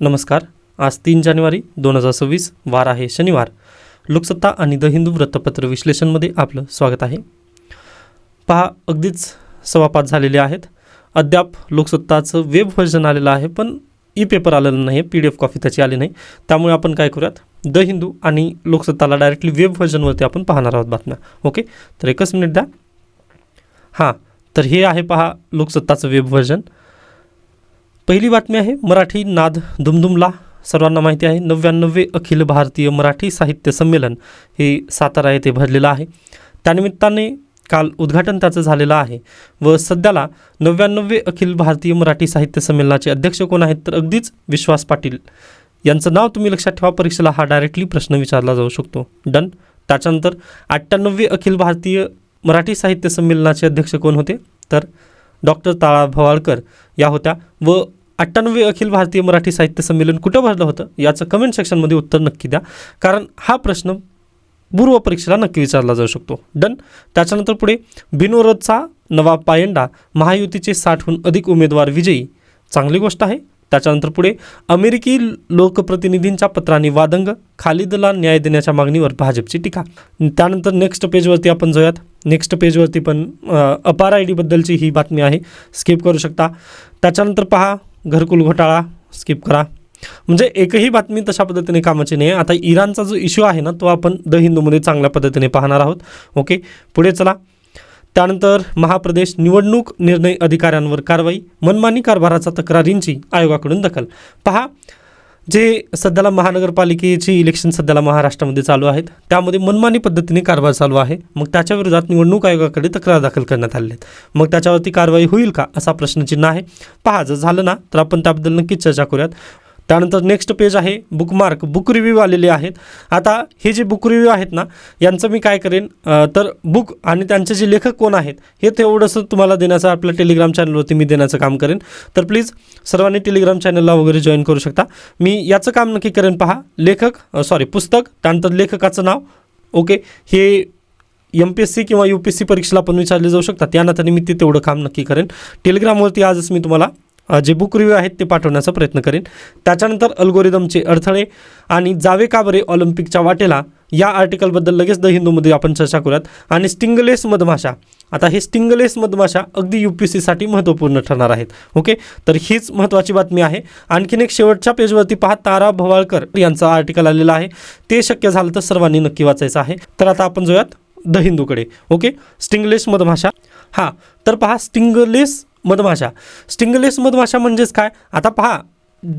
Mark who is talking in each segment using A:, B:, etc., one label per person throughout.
A: नमस्कार. आज तीन जानेवारी दोन हजार सव्वीस वार आहे शनिवार. लोकसत्ता आणि द हिंदू वृत्तपत्र विश्लेषणमध्ये आपलं स्वागत आहे. पहा अगदीच सवापात झालेले आहेत. अद्याप लोकसत्ताचं वेब व्हर्जन आलेलं आहे पण ई पेपर आलेलं नाही पी डी एफ कॉफी त्याची आली नाही. त्यामुळे आपण काय करूयात? द हिंदू आणि लोकसत्ताला डायरेक्टली वेब व्हर्जनवरती आपण पाहणार आहोत बातम्या. ओके? तर एकच मिनिट द्या. हां तर हे आहे पहा लोकसत्ताचं वेब व्हर्जन पहिली बातमी आहे मराठी नाद दुमदुमला. सर्वांना माहिती आहे नव्याण्णवे अखिल भारतीय मराठी साहित्य संमेलन हे सातारा येथे भरलेलं आहे. त्यानिमित्ताने काल उद्घाटन त्याचं झालेलं आहे व सध्याला नव्याण्णवे अखिल भारतीय मराठी साहित्य संमेलनाचे अध्यक्ष कोण आहेत तर अगदीच विश्वास पाटील. यांचं नाव तुम्ही लक्षात ठेवा परीक्षेला हा डायरेक्टली प्रश्न विचारला जाऊ शकतो. डन. त्याच्यानंतर अठ्ठ्याण्णवे अखिल भारतीय मराठी साहित्य संमेलनाचे अध्यक्ष कोण होते? तर डॉक्टर ताळा भवाळकर या होत्या व अठ्ठ्याण्णवे अखिल भारतीय मराठी साहित्य संमेलन कुठं भरलं होतं? याचं कमेंट सेक्शनमध्ये उत्तर नक्की द्या. कारण हा प्रश्न पूर्व परीक्षेला नक्की विचारला जाऊ शकतो. डन त्याच्यानंतर पुढे बिनोरदचा नवाब पायंडा महायुतीचे साठहून अधिक उमेदवार विजयी. चांगली गोष्ट आहे. त्याच्यानंतर पुढे अमेरिकी लोकप्रतिनिधींच्या पत्राने वादंग खालिदला न्याय देण्याच्या मागणीवर भाजपची टीका. त्यानंतर नेक्स्ट पेजवरती आपण जाऊयात. नेक्स्ट पेजवरती पण अपार आय डीबद्दलची ही बातमी आहे. स्किप करू शकता. त्याच्यानंतर पहा घरकुल घोटाळा स्किप करा. म्हणजे एकही बातमी तशा पद्धतीने कामाची नाही. आहे आता इराणचा जो इश्यू आहे ना तो आपण द हिंदूमध्ये चांगल्या पद्धतीने पाहणार आहोत. ओके पुढे चला. त्यानंतर महाप्रदेश निवडणूक निर्णय अधिकाऱ्यांवर कारवाई मनमानी कारभाराचा तक्रारींची आयोगाकडून दखल. पहा जे सध्याला महानगरपालिकेची इलेक्शन सध्याला महाराष्ट्रामध्ये चालू आहेत त्यामध्ये मनमानी पद्धतीने कारभार चालू आहे. मग त्याच्या विरोधात निवडणूक आयोगाकडे तक्रार दाखल करण्यात आली आहेत. मग त्याच्यावरती कारवाई होईल का असा प्रश्नचिन्ह आहे. पहा जर झालं ना तर आपण त्याबद्दल नक्कीच चर्चा करूयात. त्यानंतर नेक्स्ट पेज आहे बुकमार्क बुक रिव्ह्यू आलेले आहेत. आता हे जे बुक रिव्ह्यू आहेत ना यांचं मी काय करेन? तर बुक आणि त्यांचे जे लेखक कोण आहेत हे तेवढंसं तुम्हाला देण्याचं आपल्या टेलिग्राम चॅनलवरती मी देण्याचं काम करेन. तर प्लीज सर्वांनी टेलिग्राम चॅनलला वगैरे जॉईन करू शकता. मी याचं काम नक्की करेन पहा. लेखक सॉरी पुस्तक त्यानंतर लेखकाचं नाव. ओके हे एम पी एस सी किंवा यू पी एस सी परीक्षेला पण विचारले जाऊ शकतात. त्या नात्याने मी ते तेवढं काम नक्की करेन. टेलिग्रामवरती आजच मी तुम्हाला जे बुक रिव्ह्यू आहेत ते पाठवण्याचा प्रयत्न करेन. त्याच्यानंतर अल्गोरिदमचे अडथळे आणि जावे का बरे ऑलिम्पिकच्या वाटेला या आर्टिकलबद्दल लगेच द हिंदूमध्ये आपण चर्चा करूयात. आणि स्टिंगलेस मधमाशा आता हे स्टिंगलेस मधमाशा अगदी यू पी सीसाठी महत्त्वपूर्ण ठरणार आहेत. ओके तर हीच महत्त्वाची बातमी आहे. आणखीन एक शेवटच्या पेजवरती पहा तारा भवाळकर यांचं आर्टिकल आलेलं आहे. ते शक्य झालं तर सर्वांनी नक्की वाचायचं आहे. तर आता आपण जाऊयात द हिंदूकडे. ओके स्टिंगलेस मधमाशा. हां तर पहा स्टिंगलेस मधमाशा. स्टिंगलेस मधमाशा म्हणजेच काय? आता पहा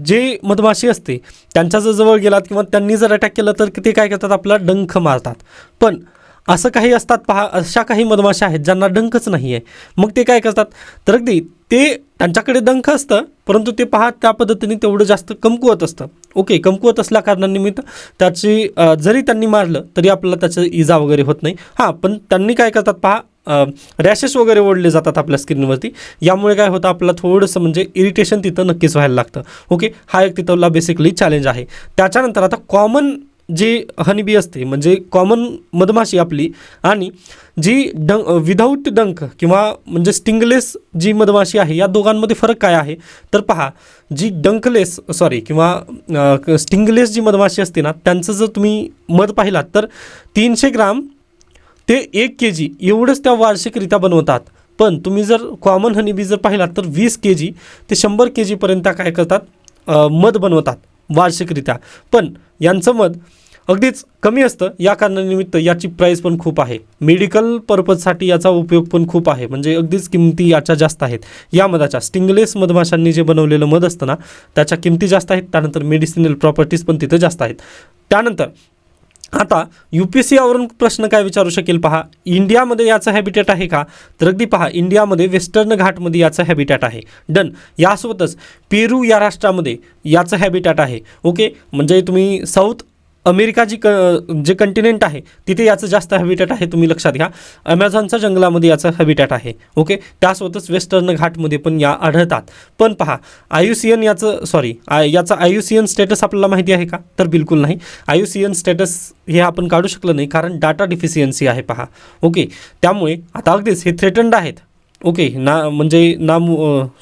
A: जे मधमाशी असते त्यांच्या जर जवळ गेलात किंवा त्यांनी जर अटॅक केलं तर ते काय करतात? आपला डंख मारतात. पण असं काही असतात पहा अशा काही मधमाशा आहेत ज्यांना डंखच नाही आहे मग ते काय करतात? तर अगदी ते त्यांच्याकडे डंख असतं परंतु ते पहा त्या पद्धतीने तेवढं जास्त कमकुवत असतं. ओके कमकुवत असल्या कारणानिमित्त त्याची जरी त्यांनी मारलं तरी आपल्याला त्याचं इजा वगैरे होत नाही. हां पण त्यांनी काय करतात पहा रॅशेस वगैरे ओढले जातात आपल्या स्क्रीनवरती यामुळे काय होतं आपल्याला थोडंसं म्हणजे इरिटेशन तिथं नक्कीच व्हायला लागतं. ओके हा एक तिथला बेसिकली चॅलेंज आहे. त्याच्यानंतर आता कॉमन जी हनीबी असते म्हणजे कॉमन मधमाशी आपली आणि जी डं विदाऊट डंक किंवा म्हणजे स्टिंगलेस जी मधमाशी आहे या दोघांमध्ये फरक काय आहे? तर पहा जी डंकलेस सॉरी किंवा स्टिंगलेस जी मधमाशी असते ना त्यांचं जर तुम्ही मध पाहिलात तर तीनशे ग्राम ते एक के जी एवढंच त्या वार्षिकरित्या बनवतात. पण तुम्ही जर कॉमन हनीबी जर पाहिलात तर वीस के जी ते शंभर के जीपर्यंत काय करतात? मध बनवतात वार्षिकरित्या. पण यांचं मध अगदीच कमी असतं. या कारणानिमित्त याची प्राईस पण खूप आहे. मेडिकल पर्पजसाठी याचा उपयोग पण खूप आहे. म्हणजे अगदीच किमती याच्या जास्त आहेत. या मधाच्या स्टिंगलेस मधमाशांनी जे बनवलेलं मध असतं ना त्याच्या किमती जास्त आहेत. त्यानंतर मेडिसिनल प्रॉपर्टीज पण तिथं जास्त आहेत. त्यानंतर आता यू पी सी यावरून प्रश्न काय विचारू शकेल पहा? इंडियामध्ये याचं हॅबिटॅट आहे का? तर अगदी पहा इंडियामध्ये वेस्टर्न घाटमध्ये याचं हॅबिटॅट आहे. डन यासोबतच पेरू या राष्ट्रामध्ये याचं हॅबिटॅट आहे. ओके म्हणजे तुम्ही साऊथ अमेरिका जी क जे कंटिनेंट आहे तिथे याचं जास्त हॅबिटॅट आहे तुम्ही लक्षात घ्या. अमेझॉनच्या जंगलामध्ये याचं हॅबिटॅट आहे ओके त्यासोबतच वेस्टर्न घाटमध्ये पण या आढळतात. पण पहा आयुसियन याचं सॉरी आय याचं आयुसियन स्टेटस आपल्याला माहिती आहे का? तर बिलकुल नाही. आयुसियन स्टेटस हे आपण काढू शकलं नाही कारण डाटा डिफिशियन्सी आहे पहा ओके त्यामुळे आता अगदीच हे थ्रेटंड आहेत. ओके ना म्हणजे नाम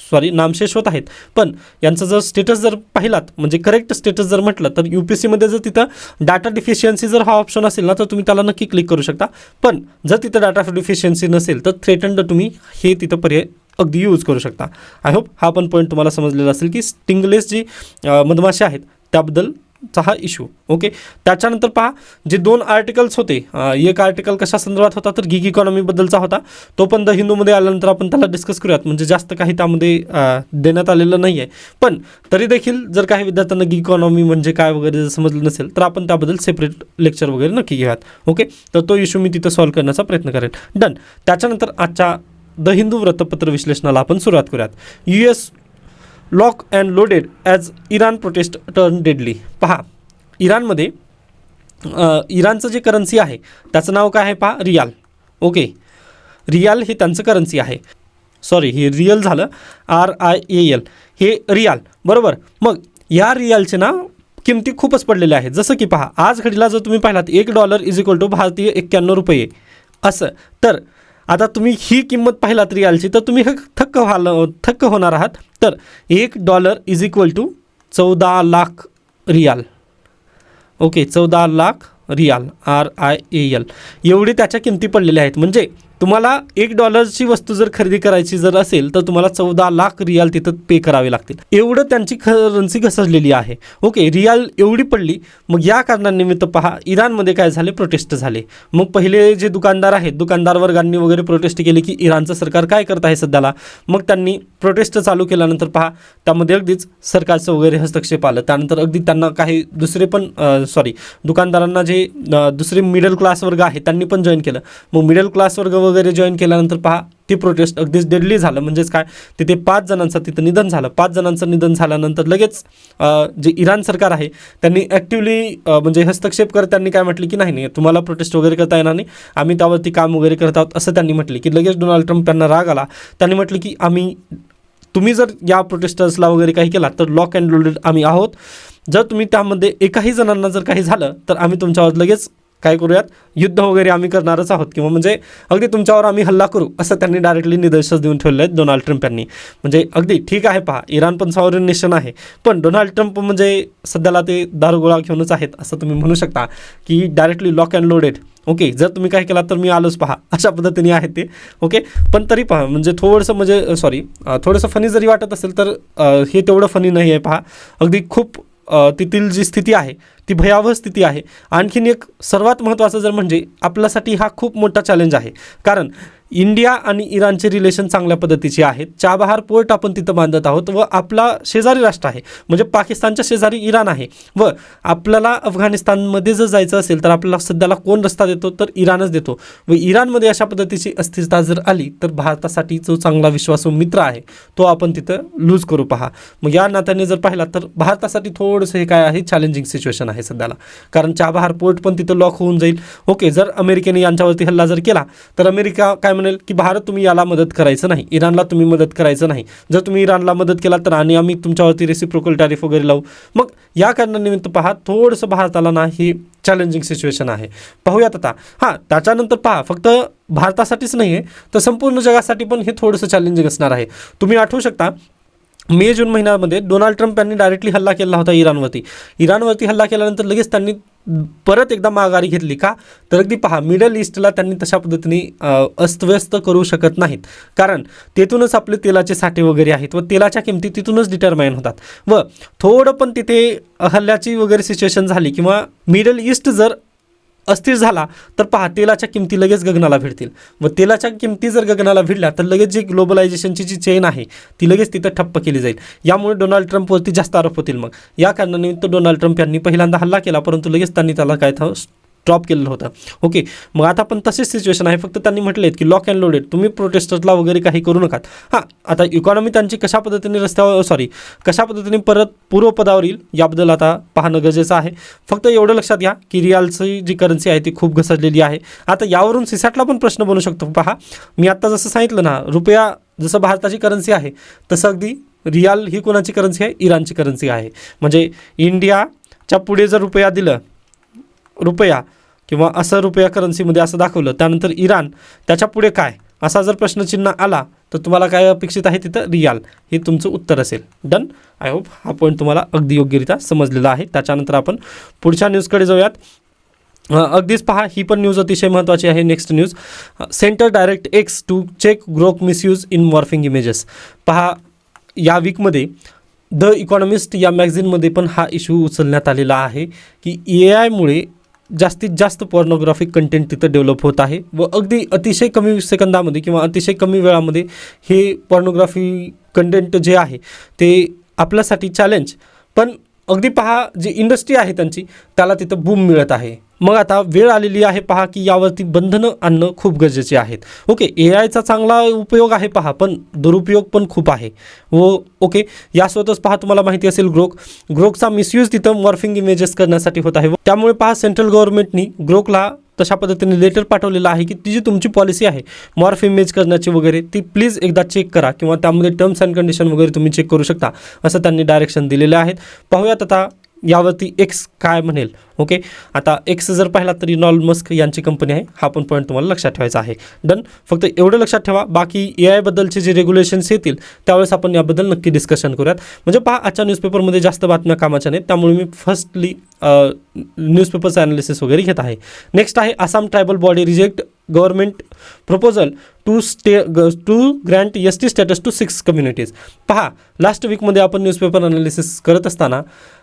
A: सॉरी नामशेष आहेत. पण यांचं जर स्टेटस जर पाहिलात म्हणजे करेक्ट स्टेटस जर म्हटलं तर यू पी सीमध्ये जर तिथं डाटा डिफिशियन्सी जर हा ऑप्शन असेल ना तर तुम्ही त्याला नक्की क्लिक करू शकता. पण जर तिथं डाटा डिफिशियन्सी नसेल तर थ्रेटंड तुम्ही हे तिथं पर्याय अगदी यूज करू शकता. आय होप हा पण पॉईंट तुम्हाला समजलेला असेल की स्टिंगलेस जी मधमाशा आहेत त्याबद्दल चा हा इश्यू ओके त्याच्यानंतर पहा जे दोन आर्टिकल्स होते एक आर्टिकल कशा संदर्भात होता तर गिग इकॉनॉमीबद्दलचा होता. तो पण द हिंदूमध्ये आल्यानंतर आपण त्याला डिस्कस करूयात. म्हणजे जास्त काही त्यामध्ये देण्यात आलेलं नाही आहे पण तरी देखील जर काही विद्यार्थ्यांना गिग इकॉनॉमी म्हणजे काय वगैरे जर समजलं नसेल तर आपण त्याबद्दल सेपरेट लेक्चर वगैरे नक्की घेऊयात. ओके तर तो इश्यू मी तिथं सॉल्व्ह करण्याचा प्रयत्न करेन. डन त्याच्यानंतर आजच्या द हिंदू वृत्तपत्र विश्लेषणाला आपण सुरुवात करूयात. U S lock and loaded as Iran protest turn deadly. पहा इराणमध्ये इराणचं जे करन्सी आहे त्याचं नाव काय आहे पहा? रियाल. ओके. रियाल हे त्यांचं करन्सी आहे. सॉरी हे रियल झालं. आर आय ए एल हे रियाल. बरोबर? मग या रियालचे ना किमती खूपच पडलेल्या आहेत. जसं की पहा आज घडीला जर तुम्ही पाहिलात एक डॉलर इज इक्वल टू भारतीय एक्क्याण्णव रुपये. असं. तर आता तुम्ही ही किंमत पाहिलात रियालची तर तुम्ही थक्क व्हाल थक्क होणार आहात. तर एक डॉलर इज इक्वल टू चौदा लाख रियाल. ओके चौदा lakh rial R I A L एवढी त्याच्या किमती पडलेल्या आहेत. म्हणजे तुम्हाला एक डॉलरची वस्तू जर खरेदी करायची जर असेल तर तुम्हाला चौदा लाख रियाल तिथं पे करावे लागतील. एवढं त्यांची करन्सी घसरलेली आहे. ओके रियाल एवढी पडली. मग या कारणानिमित्त पहा इराणमध्ये काय झाले? प्रोटेस्ट झाले. मग पहिले जे दुकानदार आहेत दुकानदार वर्गांनी वगैरे प्रोटेस्ट केले की इराणचं सरकार काय करत आहे सध्याला? मग त्यांनी प्रोटेस्ट चालू केल्यानंतर पहा त्यामध्ये अगदीच सरकारचं वगैरे हस्तक्षेप आलं. त्यानंतर अगदी त्यांना काही दुसरे पण सॉरी दुकानदारांना जे दुसरे मिडल क्लास वर्ग आहे त्यांनी पण जॉईन केलं. मग मिडल क्लास वर्ग वगैरे जॉईन केल्यानंतर पहा ती प्रोटेस्ट अगदीच डेडली झालं. म्हणजेच काय? तिथे पाच जणांचं तिथं निधन झालं. पाच जणांचं निधन झाल्यानंतर लगेच जे इराण सरकार आहे त्यांनी ॲक्टिवली म्हणजे हस्तक्षेप करत त्यांनी काय म्हटले की नाही नाही तुम्हाला प्रोटेस्ट वगैरे करता येणार नाही. आम्ही त्यावरती काम वगैरे करत आहोत असं त्यांनी म्हटले की लगेच डोनाल्ड ट्रम्प त्यांना राग आला. त्यांनी म्हटलं की आम्ही तुम्ही जर या प्रोटेस्टर्सला वगैरे काही केला तर लॉक अँड लोडेड आम्ही आहोत. जर तुम्ही त्यामध्ये एकाही जणांना जर काही झालं तर आम्ही तुमच्यावर लगेच काय करूयात? युद्ध वगैरे आम्ही करणारच आहोत. किंवा म्हणजे अगदी तुमच्यावर आम्ही हल्ला करू असं त्यांनी डायरेक्टली निदर्शस देऊन ठेवले आहेत डोनाल्ड ट्रम्प यांनी. म्हणजे अगदी ठीक आहे पहा इराण पण सॉवरन नेशन आहे. पण डोनाल्ड ट्रम्प म्हणजे सध्याला ते दारुगोळा घेऊनच आहेत असं तुम्ही म्हणू शकता. की directly lock and loaded okay जर तुम्ही काय केला तर मी आलोच पहा. अशा पद्धतीने आहे ते. ओके पण तरी पहा म्हणजे थोडंसं म्हणजे सॉरी थोडंसं फनी जरी वाटत असेल तर हे तेवढं फनी नाही आहे पहा. अगदी खूप तेथील जी स्थिती आहे ती भयावह स्थिती आहे. आणखीन एक सर्वात महत्त्वाचं जर म्हणजे आपल्यासाठी हा खूप मोठा चॅलेंज आहे. कारण इंडिया आणि इराणचे रिलेशन चांगल्या पद्धतीचे आहेत. चाबहार पोर्ट आपण तिथं बांधत आहोत व आपला शेजारी राष्ट्र आहे. म्हणजे पाकिस्तानच्या शेजारी इराण आहे. व आपल्याला अफगाणिस्तानमध्ये जर जायचं असेल तर आपल्याला सध्याला कोण रस्ता देतो? तर इराणच देतो. व इराणमध्ये अशा पद्धतीची अस्थिरता जर आली तर भारतासाठी जो चांगला विश्वासू मित्र आहे तो आपण तिथं लूज करू पहा. मग या नात्याने जर पाहिला तर भारतासाठी थोडंसं हे काय आहे? चॅलेंजिंग सिच्युएशन आहे सध्याला. कारण चाबहार पोर्ट पण तिथं लॉक होऊन जाईल. ओके जर अमेरिकेने यांच्यावरती हल्ला जर केला तर अमेरिका काय म्हणेल की भारत तुम्ही याला मदत करायचं नाही इराणला तुम्ही मदत करायचं नाही. जर तुम्ही इराणला मदत केला तर आणि आम्ही तुमच्यावरती रेसिप्रोकल टॅरिफ वगैरे लावू. मग या कारणानिमित्त पहा थोडंसं भारताला ना ही चॅलेंजिंग सिच्युएशन आहे. पाहूयात आता. हां त्याच्यानंतर पहा फक्त भारतासाठीच नाही आहे तर संपूर्ण जगासाठी पण हे थोडंसं चॅलेंजिंग असणार आहे. तुम्ही आठवू शकता मे जून महिन्यामध्ये डोनाल्ड ट्रम्प यांनी डायरेक्टली हल्ला केला होता इराणवरती. इराणवरती हल्ला केल्यानंतर लगेच त्यांनी परत एकदा माघारी घेतली का? तर अगदी पहा मिडल ईस्टला त्यांनी तशा पद्धतीने अस्तव्यस्त करू शकत नाहीत. कारण तेथूनच आपले तेलाचे साठे वगैरे आहेत व तेलाच्या किमती तिथूनच डिटरमाइन होतात. व थोडं पण तिथे हल्ल्याची वगैरे सिच्युएशन झाली किंवा मिडल ईस्ट जर अस्थिर झाला तर पहा तेलाच्या किमती लगेच गगनाला भिडतील. व तेलाच्या किमती जर गगनाला भिडल्या तर लगेच जी ग्लोबलायझेशनची जी चेन आहे ती लगेच तिथं ठप्प केली जाईल. यामुळे डोनाल्ड ट्रम्पवरती जास्त आरोप होतील मग. या कारणानिमित्त डोनाल्ड ट्रम्प यांनी पहिल्यांदा हल्ला केला परंतु लगेच त्यांनी त्याला काय ड्रॉप केलेलं होतं. ओके मग आता पण तसेच सिच्युएशन आहे. फक्त त्यांनी म्हटले की लॉक अँड लोडेड तुम्ही प्रोटेस्टर्सला वगैरे काही करू नका हां आता इकॉनॉमी त्यांची कशा पद्धतीने रस्त्यावर सॉरी कशा पद्धतीने परत पूर्वपदावर येईल याबद्दल आता पाहणं गरजेचं आहे. फक्त एवढं लक्षात घ्या की रियालची जी करन्सी आहे ती खूप घसरलेली आहे. आता यावरून सिसॅटला पण प्रश्न बनू शकतो. पहा मी आत्ता जसं सांगितलं ना रुपया जसं भारताची करन्सी आहे तसं अगदी रियाल ही कोणाची करन्सी आहे? इराणची करन्सी आहे. म्हणजे इंडियाच्या पुढे जर रुपया दिलं रुपया किंवा असं रुपया करन्सीमध्ये असं दाखवलं. त्यानंतर इराण त्याच्या पुढे काय? असा जर प्रश्नचिन्ह आला तर तुम्हाला काय अपेक्षित आहे तिथं? रियाल. हे तुमचं उत्तर असेल. डन आय होप हा पॉईंट तुम्हाला अगदी योग्यरित्या समजलेला आहे. त्याच्यानंतर आपण पुढच्या न्यूजकडे जाऊयात. अगदीच पहा ही पण न्यूज अतिशय महत्त्वाची आहे. Next news centre direct X to check Grok misuse in morphing images पहा या वीकमध्ये द इकॉनॉमिस्ट या मॅगझिनमध्ये पण हा इश्यू उचलण्यात आलेला आहे की ए आयमुळे जास्तीत जास्त पॉर्नोग्राफिक कंटेंट तिथं डेव्हलप होत आहे व अगदी अतिशय कमी सेकंदामध्ये किंवा अतिशय कमी वेळामध्ये हे पॉर्नोग्राफी कंटेंट जे आहे ते आपल्यासाठी चॅलेंज पण अगदी पहा जी इंडस्ट्री आहे त्यांची त्याला तिथं बूम मिळत आहे. मग आता वेळ आलेली आहे पहा की यावरती बंधनं आणणं खूप गरजेचे आहेत. ओके ए आयचा चांगला उपयोग आहे पहा पण दुरुपयोग पण खूप आहे. हो, व ओके यासोबतच पहा तुम्हाला माहिती असेल ग्रोक ग्रोकचा मिसयूज तिथं मॉर्फिंग इमेजेस करण्यासाठी होत आहे. व त्यामुळे पहा सेंट्रल गव्हर्नमेंटनी ग्रोकला तशा पद्धतीने लेटर पाठवलेलं आहे की ती जी तुमची पॉलिसी आहे मॉर्फ इमेज करण्याची वगैरे ती प्लीज एकदा चेक करा किंवा त्यामध्ये टर्म्स अँड कंडिशन वगैरे तुम्ही चेक करू शकता असं त्यांनी डायरेक्शन दिलेलं आहेत पाहूयात आता यावरती एक्स काय म्हणेल? ओके आता एक्स जर पाहिला तर इनॉल मस्क यांची कंपनी आहे. हा पण पॉईंट तुम्हाला लक्षात ठेवायचा आहे. डन फक्त एवढं लक्षात ठेवा. बाकी ए आयबद्दलचे जे रेग्युलेशन्स येतील त्यावेळेस आपण याबद्दल नक्की डिस्कशन करूयात. म्हणजे पहा आजच्या न्यूजपेपरमध्ये जास्त बातम्या कामाच्या नाहीत. त्यामुळे मी फर्स्टली न्यूजपेपरचं ॲनालिसिस वगैरे घेत आहे. नेक्स्ट आहे Assam tribal body reject government proposal to stay to grant S T status to six communities पहा लास्ट वीकमध्ये आपण न्यूजपेपर अनालिसिस करत असताना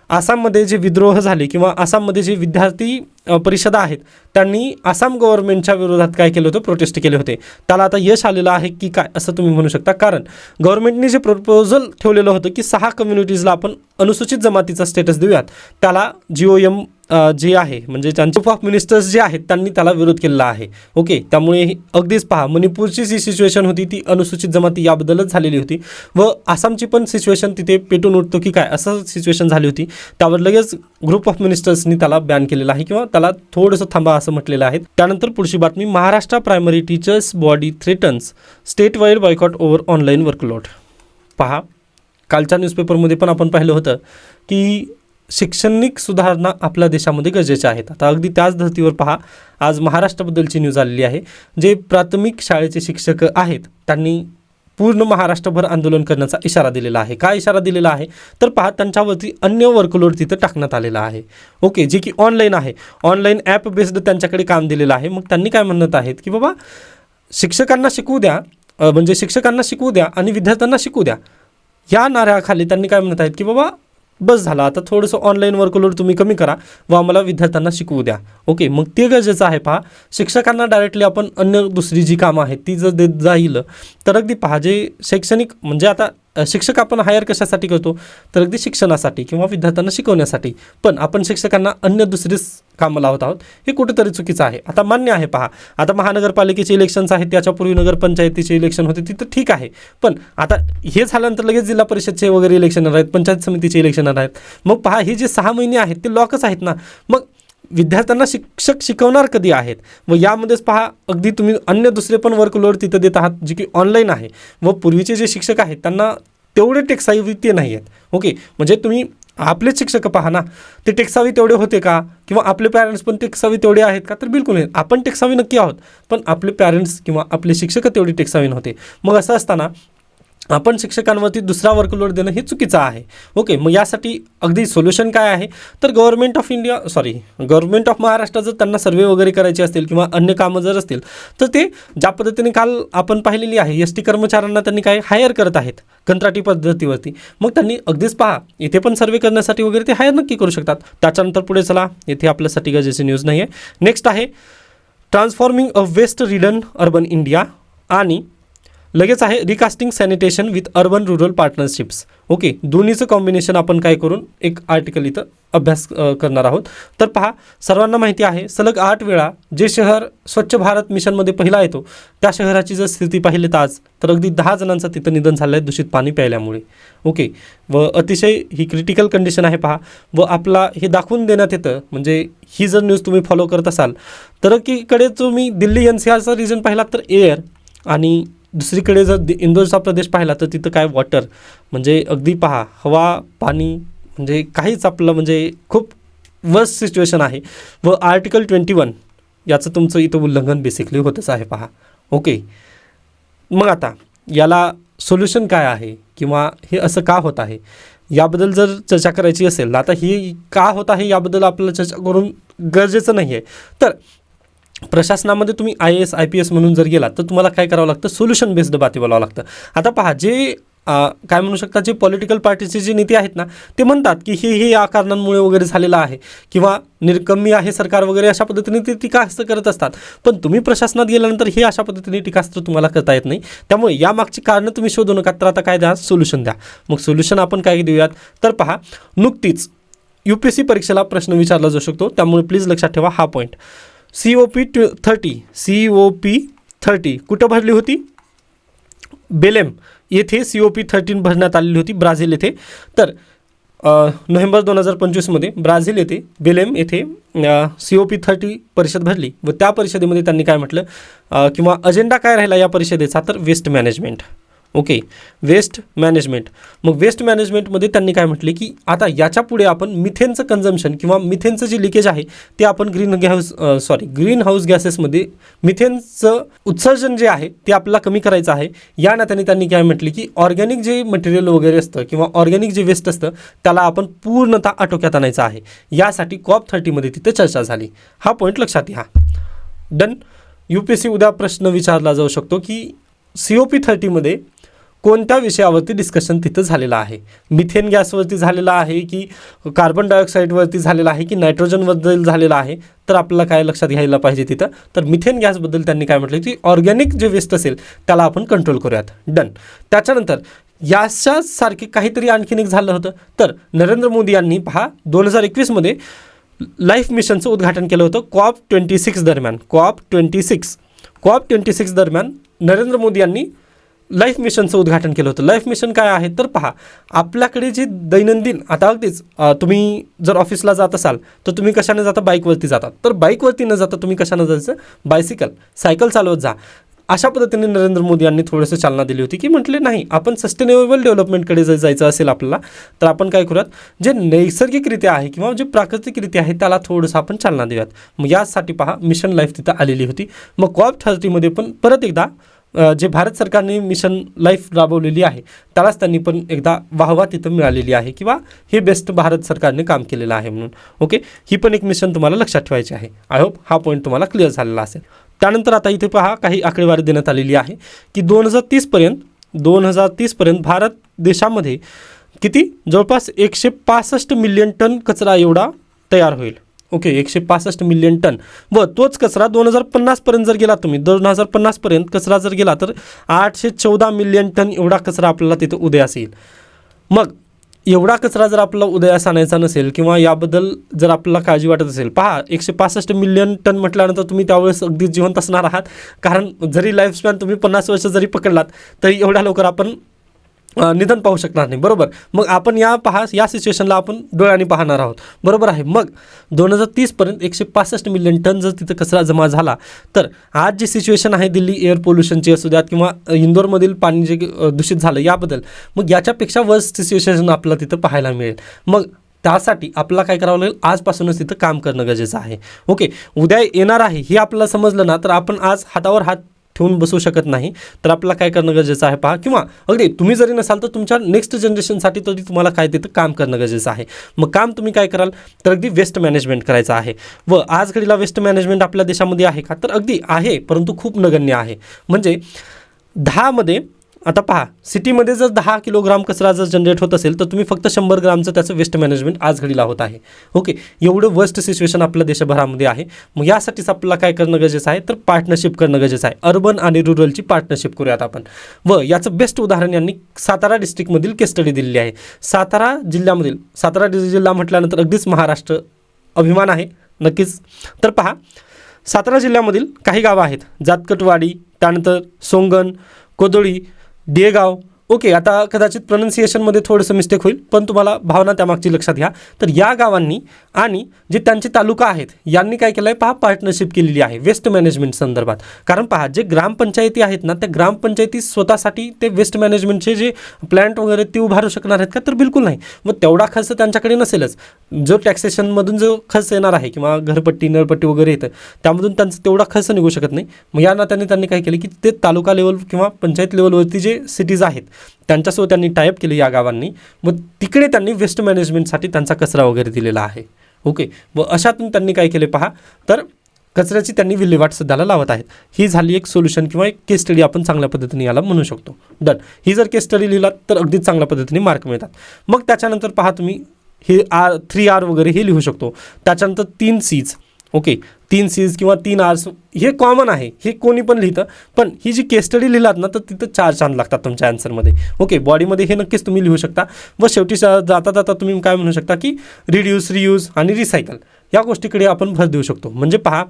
A: आसाममध्ये जे विद्रोह झाले किंवा आसाममध्ये जे विद्यार्थी परिषदा आहेत त्यांनी आसाम गव्हर्नमेंटच्या विरोधात काय केलं होतं? प्रोटेस्ट केले होते. त्याला आता यश आलेलं आहे की काय असं तुम्ही म्हणू शकता? कारण गव्हर्नमेंटने जे प्रपोजल ठेवलेलं होतं की सहा कम्युनिटीजला आपण अनुसूचित जमातीचा स्टेटस देऊयात. त्याला जी ओ एम जे आहे म्हणजे त्यांचे ऑफ मिनिस्टर्स जे आहेत त्यांनी त्याला विरोध केलेला आहे. ओके त्यामुळे हे अगदीच पहा मणिपूरची जी सिच्युएशन होती ती अनुसूचित जमाती याबद्दलच झालेली होती. व आसामची पण सिच्युएशन तिथे पेटून उठतो की काय असं सिच्युएशन झाली होती. त्यावर लगेच ग्रुप ऑफ मिनिस्टर्सनी त्याला बॅन केलेला आहे किंवा त्याला थोडंसं थांबा असं म्हटलेलं आहे. त्यानंतर पुढची बातमी Maharashtra primary teachers body threatens statewide boycott over online workload पहा कालच्या न्यूजपेपरमध्ये पण आपण पाहिलं होतं की शैक्षणिक सुधारणा आपल्या देशामध्ये गरजेच्या आहेत. आता अगदी त्याच धर्तीवर पहा आज महाराष्ट्राबद्दलची न्यूज आलेली आहे. जे प्राथमिक शाळेचे शिक्षक आहेत त्यांनी पूर्ण महाराष्ट्रभर आंदोलन करण्याचा इशारा दिलेला आहे. काय इशारा दिलेला आहे? तर पहा त्यांच्यावरती अन्य वर्कलोड तिथं टाकण्यात आलेला आहे. ओके जे की ऑनलाईन आहे. ऑनलाईन ॲप बेस्ड त्यांच्याकडे काम दिलेलं आहे. मग त्यांनी काय म्हणत आहेत? की बाबा शिक्षकांना शिकवू द्या म्हणजे शिक्षकांना शिकवू द्या आणि विद्यार्थ्यांना शिकू द्या. या नाऱ्याखाली त्यांनी काय म्हणत आहेत? की बाबा बस झाला. आता थोडंसं ऑनलाईन वर्कलोड तुम्ही कमी करा. व आम्हाला विद्यार्थ्यांना शिकवू द्या. ओके मग ते गरजेचं आहे पहा. शिक्षकांना डायरेक्टली आपण अन्य दुसरी जी कामं आहेत ती जर देत जाईल तर अगदी पहा जे शैक्षणिक म्हणजे आता शिक्षक आपण हायर कशासाठी करतो? तर अगदी शिक्षणासाठी किंवा विद्यार्थ्यांना शिकवण्यासाठी. पण आपण शिक्षकांना अन्य दुसरीच कामं लावत आहोत. हे कुठेतरी चुकीचं आहे. आता मान्य आहे पहा. आता महानगरपालिकेचे इलेक्शन्स आहेत. त्याच्यापूर्वी नगरपंचायतीचे इलेक्शन होते. तिथं ठीक आहे. पण आता हे झाल्यानंतर लगेच जिल्हा परिषदचे वगैरे इलेक्शन आहेत. पंचायत समितीचे इलेक्शन आहेत. मग पहा हे जे सहा महिने आहेत ते लॉकच आहेत ना. मग विद्यार्थ्यांना शिक्षक शिकवणार कधी आहेत? व यामध्येच पहा अगदी तुम्ही अन्य दुसरे पण वर्कलोड तिथं देत आहात जे की ऑनलाईन आहे. व पूर्वीचे जे शिक्षक आहेत त्यांना तेवढे टेक्सावी वित्तीय नाही आहेत ओके? म्हणजे तुम्ही आपलेच शिक्षक पहा ना. ते टेक्सावी तेवढे होते का? किंवा आपले पॅरेंट्स पण टेक्सावी तेवढे आहेत का? तर बिलकुल नाही. आपण टेक्सावी नक्की आहोत. पण आपले पॅरेंट्स किंवा आपले शिक्षक तेवढे टेक्सावी नव्हते. मग असं असताना आपण शिक्षकांवरती दुसरा वर्कलोड देणं हे चुकीचं आहे. ओके मग यासाठी अगदी सोल्युशन काय आहे? तर government of India sorry government of Maharashtra जर त्यांना सर्वे वगैरे करायचे असतील किंवा अन्य कामं जर असतील तर ते ज्या पद्धतीने काल आपण पाहिलेली आहे एस टी कर्मचाऱ्यांना त्यांनी काय हायर करत आहेत कंत्राटी पद्धतीवरती. मग त्यांनी अगदीच पहा इथे पण सर्वे करण्यासाठी वगैरे ते हायर नक्की करू शकतात. त्याच्यानंतर पुढे चला इथे आपल्यासाठी गरजेची न्यूज नाही आहे नेक्स्ट आहे transforming a waste ridden urban India आणि लगेच आहे recasting sanitation with urban rural partnerships okay दोन्हीचं combination आपण काय करून एक आर्टिकल इथं अभ्यास करणार आहोत. तर पहा सर्वांना माहिती आहे सलग आठ वेळा जे शहर स्वच्छ भारत मिशनमध्ये पहिला येतो त्या शहराची जर स्थिती पाहिली तर आज तर अगदी दहा जणांचं तिथं निधन झालं आहे दूषित पाणी प्यायल्यामुळे. ओके व अतिशय ही क्रिटिकल कंडिशन आहे पहा व आपला हे दाखवून देण्यात येतं म्हणजे ही जर न्यूज तुम्ही फॉलो करत असाल तर कीकडे तुम्ही दिल्ली एन सी आरचा रिजन पाहिला तर एअर आणि दुसरीकडे जर इंदोरचा प्रदेश पाहिला तर तिथं काय वॉटर म्हणजे अगदी पहा हवा पाणी म्हणजे काहीच आपलं म्हणजे खूप वर्स्ट सिच्युएशन आहे. व आर्टिकल ट्वेंटी वन याचं तुमचं इथं उल्लंघन बेसिकली होतच आहे पहा. ओके मग आता याला सोल्युशन काय आहे? किंवा हे असं का होत आहे? याबद्दल जर चर्चा करायची असेल तर आता ही का होत आहे याबद्दल आपल्याला चर्चा करून गरजेचं नाही आहे तर प्रशासनामध्ये तुम्ही I A S I P S म्हणून जर गेलात तर तुम्हाला काय करावं लागतं? सोल्युशन बेस्ड बाती बोलावं लागतं. आता पहा जे काय म्हणू शकता जे पॉलिटिकल पार्टीचे जे नेते आहेत ना ते म्हणतात की हे हे या कारणांमुळे वगैरे झालेलं आहे. किंवा निर्कमी आहे सरकार वगैरे अशा पद्धतीने ते टीकास्त्र करत असतात. पण तुम्ही प्रशासनात गेल्यानंतर हे अशा पद्धतीने टीकास्त्र तुम्हाला करता येत नाही. त्यामुळे यामागची कारणं तुम्ही शोधू नका. तर आता काय द्या? सोल्युशन द्या. मग सोल्युशन आपण काय देऊयात? तर पहा नुकतीच यू पी एस सी परीक्षेला प्रश्न विचारला जाऊ शकतो. त्यामुळे प्लीज लक्षात ठेवा हा point C O P two thirty C O P thirty कुठं भरली होती? बेलेम. येथे सी ओ पी थर्टीन भरण्यात आलेली होती ब्राझील येथे. तर नोव्हेंबर दोन हजार पंचवीसमध्ये ब्राझील येथे बेलेम येथे सी ओ पी थर्टी परिषद भरली. व त्या परिषदेमध्ये त्यांनी काय म्हटलं? किंवा अजेंडा काय राहिला या परिषदेचा? तर waste management. Okay waste management मग वेस्ट मॅनेजमेंटमध्ये त्यांनी काय म्हटले की आता याच्यापुढे आपण मिथेनचं कन्झम्शन किंवा मिथेनचं जे लिकेज आहे ते आपण green house sorry green house गॅसेसमध्ये मिथेनचं उत्सर्जन जे आहे ते आपल्याला कमी करायचं आहे. या नात्याने त्यांनी काय म्हटले की ऑर्गॅनिक जे मटेरियल वगैरे असतं किंवा ऑर्गॅनिक जे वेस्ट असतं त्याला आपण पूर्णतः आटोक्यात आणायचं आहे. यासाठी कॉप थर्टीमध्ये तिथे चर्चा झाली. हा पॉईंट लक्षात घ्या. Done U P S C उद्या प्रश्न विचारला जाऊ शकतो की सी ओ पी थर्टीमध्ये कोणत्या विषयावरती डिस्कशन तिथं झालेलं आहे? मिथेन गॅसवरती झालेलं आहे की कार्बन डायऑक्साईडवरती झालेलं आहे की नायट्रोजनबद्दल झालेलं आहे? तर आपल्याला काय लक्षात घ्यायला पाहिजे तिथं? तर मिथेन गॅसबद्दल त्यांनी काय म्हटलं? की ऑर्गॅनिक जे वेस्ट असेल त्याला आपण कंट्रोल करूयात. डन त्याच्यानंतर याच्यासारखे काहीतरी आणखीन एक झालं होतं. तर नरेंद्र मोदी यांनी पहा दोन हजार एकवीसमध्ये लाईफ मिशनचं उद्घाटन केलं होतं कॉप ट्वेंटी सिक्स दरम्यान. COP twenty six COP twenty six दरम्यान नरेंद्र मोदी यांनी लाईफ मिशनचं उद्घाटन केलं होतं. लाईफ मिशन काय आहे? तर पहा आपल्याकडे जे दैनंदिन आता अगदीच तुम्ही जर ऑफिसला जात असाल तर तुम्ही कशाने जाता? बाईकवरती जातात. तर बाईकवरती न जाता तुम्ही कशाने जायचं? बायसिकल सायकल चालवत जा. अशा पद्धतीने नरेंद्र मोदी यांनी थोडंसं चालना दिली होती की म्हटले नाही आपण सस्टेनेबल डेव्हलपमेंटकडे जर जायचं असेल आपल्याला तर आपण काय करूयात? जे नैसर्गिकरित्या आहे किंवा जे प्राकृतिकरित्या आहे त्याला थोडंसं आपण चालना देऊयात. मग यासाठी पहा मिशन लाईफ तिथं आलेली होती. मग कॉप थर्टीमध्ये पण परत एकदा जे भारत सरकारने मिशन लाईफ राबवलेली आहे त्यालाच त्यांनी पण एकदा वाहवा तिथं मिळालेली आहे किंवा हे बेस्ट भारत सरकारने काम केलेलं आहे म्हणून. ओके? ही पण एक मिशन तुम्हाला लक्षात ठेवायची आहे. आय होप हा पॉईंट तुम्हाला क्लिअर झालेला असेल. त्यानंतर आता इथे पहा काही आकडेवारी देण्यात आलेली आहे की दोन हजार तीसपर्यंत दोन हजार तीसपर्यंत भारत देशामध्ये किती? जवळपास एकशे पासष्ट मिलियन टन कचरा एवढा तयार होईल. ओके एकशे पासष्ट मिलियन टन. व तोच कचरा दोन हजार पन्नासपर्यंत जर गेला तुम्ही दोन हजार पन्नासपर्यंत कचरा जर गेला तर आठशे चौदा मिलियन टन एवढा कचरा आपल्याला तिथं उदयास येईल मग एवढा कचरा जर आपला उदयास आणायचा नसेल किंवा याबद्दल जर आपल्याला काळजी वाटत असेल पहा एकशे पासष्ट मिलियन टन म्हटल्यानंतर तुम्ही त्यावेळेस अगदी जिवंत असणार आहात. कारण जरी लाईफस्पॅन तुम्ही पन्नास वर्ष जरी पकडलात तरी एवढ्या लवकर आपण निधन पाहू शकणार नाही. बरोबर? मग आपण या पहा या सिच्युएशनला आपण डोळ्याने पाहणार आहोत. बरोबर आहे? मग दोन हजार तीसपर्यंत एकशे पासष्ट मिलियन टन जर तिथं कचरा जमा झाला तर आज जी सिच्युएशन आहे दिल्ली एअर पोल्युशनची असू द्यात किंवा इंदोरमधील पाणी जे दूषित झालं याबद्दल मग याच्यापेक्षा वर्स्ट सिच्युएशन आपल्याला तिथं पाहायला मिळेल. मग त्यासाठी आपल्याला काय करावं लागेल? आजपासूनच तिथं काम करणं गरजेचं आहे. ओके उद्या येणार आहे हे आपल्याला समजलं ना तर आपण आज हातावर हात ठेवून बसू शकत नाही. तर आपल्याला काय करणं गरजेचं आहे पहा. किंवा अगदी तुम्ही जरी नसाल तर तुमच्या नेक्स्ट जनरेशनसाठी तरी तुम्हाला काय तिथं काम करणं गरजेचं आहे. मग काम तुम्ही काय कराल? तर अगदी वेस्ट मॅनेजमेंट करायचं आहे. व आज घडीला वेस्ट मॅनेजमेंट आपल्या देशामध्ये आहे का? तर अगदी आहे परंतु खूप नगण्य आहे. म्हणजे दहामध्ये आता पहा सिटीमध्ये जर दहा किलोग्राम कचरा जर जनरेट होत असेल तर तुम्ही फक्त शंभर ग्रामचं त्याचं वेस्ट मॅनेजमेंट आज घडीला होत आहे. ओके एवढं वर्स्ट सिच्युएशन आपल्या देशभरामध्ये आहे. मग यासाठीच आपल्याला काय करणं गरजेचं आहे? तर पार्टनरशिप करणं गरजेचं आहे. अर्बन आणि रुरलची पार्टनरशिप करूयात आपण. व याचं बेस्ट उदाहरण यांनी सातारा डिस्ट्रिक्टमधील केस्टडी दिलेली आहे. सातारा जिल्ह्यामधील सातारा जिल्हा म्हटल्यानंतर अगदीच महाराष्ट्र अभिमान आहे नक्कीच. तर पहा सातारा जिल्ह्यामधील काही गावं आहेत. जातकटवाडी त्यानंतर सोंगण कोदोळी 叠高。ओके आता कदाचित प्रनन्सिएशनमध्ये थोडंसं मिस्टेक होईल पण तुम्हाला भावना त्यामागची लक्षात घ्या. तर या गावांनी आणि जे त्यांचे तालुका आहेत यांनी काय केलं आहे पहा पार्टनरशिप केलेली आहे वेस्ट मॅनेजमेंट संदर्भात. कारण पहा जे ग्रामपंचायती आहेत ना त्या ग्रामपंचायती स्वतःसाठी ते वेस्ट मॅनेजमेंटचे जे प्लॅन्ट वगैरे ते उभारू शकणार आहेत का? तर बिलकुल नाही. मग तेवढा खर्च त्यांच्याकडे नसेलच. जो टॅक्सेशनमधून जो खर्च येणार आहे किंवा घरपट्टी नळपट्टी वगैरे येतं त्यामधून त्यांचा तेवढा खर्च निघू शकत नाही. मग या नात्याने त्यांनी काय केलं की ते तालुका लेवल किंवा पंचायत लेवलवरती जे सिटीज आहेत त्यांच्यासोबत त्यांनी टायअप केली या गावांनी. मग तिकडे त्यांनी वेस्ट मॅनेजमेंटसाठी त्यांचा कचरा वगैरे दिलेला आहे. ओके व अशातून त्यांनी काय केले पहा? तर कचऱ्याची त्यांनी विल्हेवाट सध्याला लावत आहेत. ही झाली एक सोल्युशन किंवा एक केस स्टडी आपण चांगल्या पद्धतीने याला म्हणू शकतो. डन ही जर केस स्टडी लिहिलात तर अगदीच चांगल्या पद्धतीने मार्क मिळतात. मग त्याच्यानंतर पहा तुम्ही हे आर थ्री आर वगैरे हे लिहू शकतो. त्याच्यानंतर तीन सीज ओके तीन सीज किंवा तीन आर्स हे कॉमन आहे हे कोणी पण लिहितं पण ही जी केस स्टडी लिहिलात ना तर तिथं चार छान लागतात तुमच्या आन्सरमध्ये ओके बॉडीमध्ये हे नक्कीच तुम्ही लिहू शकता. व शेवटी श- जाता जाता तुम्ही काय म्हणू शकता की रिड्यूस रियूज आणि रिसायकल या गोष्टीकडे आपण भर देऊ शकतो. म्हणजे पहा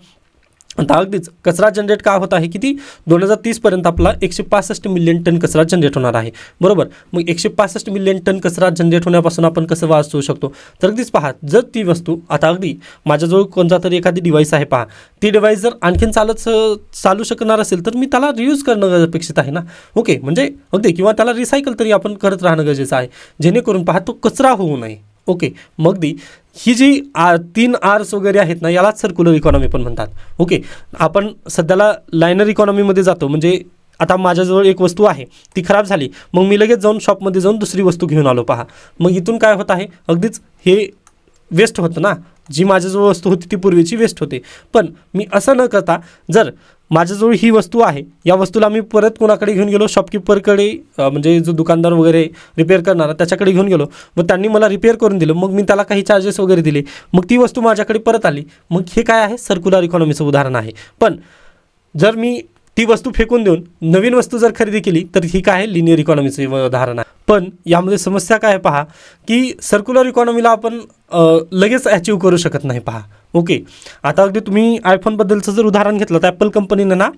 A: आता अगदीच कचरा जनरेट का होत आहे? किती? दोन हजार तीसपर्यंत आपला एकशे पासष्ट मिलियन टन कचरा जनरेट होणार आहे. बरोबर? मग एकशे पासष्ट मिलियन टन कचरा जनरेट होण्यापासून आपण कसं वाचवू शकतो? तर अगदीच पहा जर ती वस्तू आता अगदी माझ्याजवळ कोणता तरी एखादी डिव्हाइस आहे पहा. ती डिव्हाइस जर आणखीन चालत चालू शकणार असेल तर मी त्याला रियूज करणं अपेक्षित आहे ना? ओके म्हणजे अगदी किंवा त्याला रिसायकल तरी आपण करत राहणं गरजेचं आहे. जेणेकरून पहा तो कचरा होऊ नये. ओके मग दी ही जी आ तीन आर्स वगैरे आहेत ना यालाच सर्क्युलर इकॉनॉमी पण म्हणतात. ओके आपण सध्याला लायनर इकॉनॉमीमध्ये जातो. म्हणजे आता माझ्याजवळ एक वस्तू आहे ती खराब झाली. मग मी लगेच जाऊन शॉपमध्ये जाऊन दुसरी वस्तू घेऊन आलो. पहा. मग इथून काय होत आहे? अगदीच हे वेस्ट होतं ना. जी माझ्याजवळ वस्तू होती ती पूर्वीची वेस्ट होते. पण मी असं न करता जर माझ्याजवळ ही वस्तू आहे. या वस्तूला मी परत कोणाकडे घेऊन गेलो? शॉपकीपरकडे म्हणजे जो दुकानदार वगैरे रिपेअर करणारा त्याच्याकडे घेऊन गेलो. मग त्यांनी मला रिपेअर करून दिलं. मग मी त्याला काही चार्जेस वगैरे दिले. मग ती वस्तू माझ्याकडे परत आली. मग हे काय आहे? सर्क्युलर इकॉनॉमीचं उदाहरण आहे. पण जर मी ती वस्तू फेकून देऊन नवीन वस्तू जर खरेदी केली तर ही काय आहे? लिनियर इकॉनॉमीचं उदाहरण आहे. पण यामध्ये समस्या काय आहे पहा की सर्क्युलर इकॉनॉमीला आपण लगेच अचीव करू शकत नाही पहा. ओके. आता अगदी तुम्ही आयफोनबद्दलचं जर उदाहरण घेतलं तर ॲपल कंपनीनं ना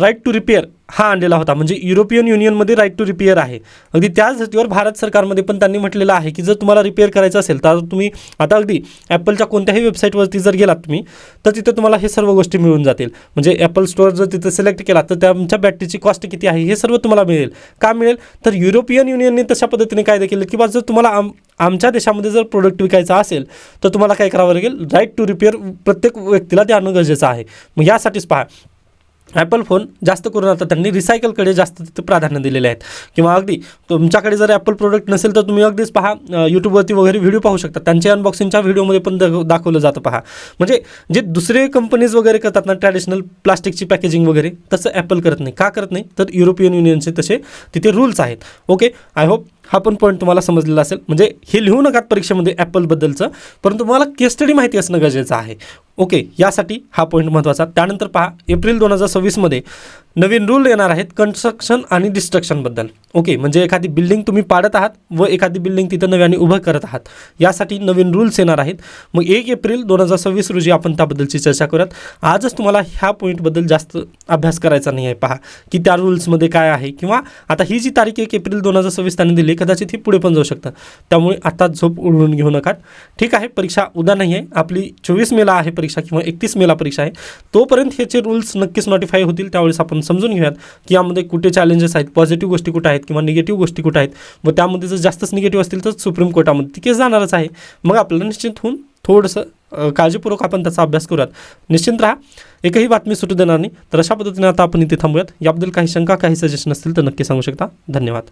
A: राईट टू रिपेअर हा आणलेला होता. म्हणजे युरोपियन युनियनमध्ये राईट टू रिपेअर आहे. अगदी त्याच धर्तीवर भारत सरकारमध्ये पण त्यांनी म्हटलेलं आहे की जर तुम्हाला रिपेअर करायचं असेल तर तुम्ही आता अगदी ॲपलच्या कोणत्याही वेबसाईटवरती जर गेलात तुम्ही तर तिथं तुम्हाला हे सर्व गोष्टी मिळून जातील. म्हणजे ॲपल स्टोअर जर तिथं सिलेक्ट केला तर त्यांच्या बॅटरीची कॉस्ट किती आहे हे सर्व तुम्हाला मिळेल. का मिळेल? तर युरोपियन युनियनने तशा पद्धतीने कायदा केलं की बा जर तुम्हाला आम आमच्या देशामध्ये जर प्रोडक्ट विकायचा असेल तर तुम्हाला काय करावं लागेल? राईट टू रिपेअर प्रत्येक व्यक्तीला देणं गरजेचं आहे. मग यासाठीच पहा ॲपल फोन जास्त करून आता त्यांनी रिसायकलकडे जास्त तिथे प्राधान्य दिलेले आहेत. किंवा अगदी तुमच्याकडे जर ॲपल प्रोडक्ट नसेल तर तुम्ही अगदीच पहा यूट्यूबवरती वगैरे व्हिडिओ पाहू शकता. त्यांच्या अनबॉक्सिंगच्या व्हिडिओमध्ये पण दाखवलं जातं पहा. म्हणजे जे दुसरे कंपनीज वगैरे करतात ना ट्रॅडिशनल प्लास्टिकची पॅकेजिंग वगैरे तसं ॲपल करत नाही. का करत नाही? तर युरोपियन युनियनचे तसे तिथे रूल्स आहेत. ओके आय होप हा पण पॉईंट तुम्हाला समजलेला असेल. म्हणजे हे लिहू नका परीक्षेमध्ये ॲपलबद्दलचं परंतु तुम्हाला केस स्टडी माहिती असणं गरजेचं आहे. ओके यासाठी हा पॉईंट महत्त्वाचा त्यानंतर पहा एप्रिल दोन हजार सव्वीसमध्ये नवीन रूल येणार आहेत कन्स्ट्रक्शन आणि डिस्ट्रक्शनबद्दल ओके म्हणजे एखादी बिल्डिंग तुम्ही पाडत आहात व एखादी बिल्डिंग तिथं नव्याने उभं करत आहात. यासाठी नवीन रूल्स येणार आहेत. मग एक एप्रिल दोन हजार सव्वीस रोजी आपण त्याबद्दलची चर्चा करूयात. आजच तुम्हाला ह्या पॉईंटबद्दल जास्त अभ्यास करायचा नाही आहे. पहा की त्या रूल्समध्ये काय आहे किंवा आता ही जी तारीख एक एप्रिल दोन हजार सव्वीस त्यांनी दिली कदाचित ही पुढे पण जाऊ शकतं. त्यामुळे आता झोप उडवून घेऊ नका. ठीक आहे परीक्षा उद्या नाही आहे. आपली चोवीस मेला आहे परीक्षा किंवा एकतीस मेला परीक्षा आहे. तोपर्यंत ह्याचे रूल्स नक्कीच नोटिफाय होतील. त्यावेळेस आपण समजून घेऊयात की यामध्ये कुठे चॅलेंजेस आहेत पॉझिटिव्ह गोष्टी कुठे आहेत किंवा निगेटिव्ह गोष्टी कुठे आहेत. व त्यामध्ये जर जास्तच निगेटिव्ह असतील तर सुप्रीम कोर्टामध्ये ती केस जाणारच आहे. मग आपल्याला निश्चित होऊन थोडंसं काळजीपूर्वक आपण त्याचा अभ्यास करूयात. निश्चिंत राहा एकही बातमी सुटू देणार नाही. तर अशा पद्धतीने आता आपण इथे थांबूयात. याबद्दल काही शंका काही सजेशन असतील तर नक्की सांगू शकता. धन्यवाद.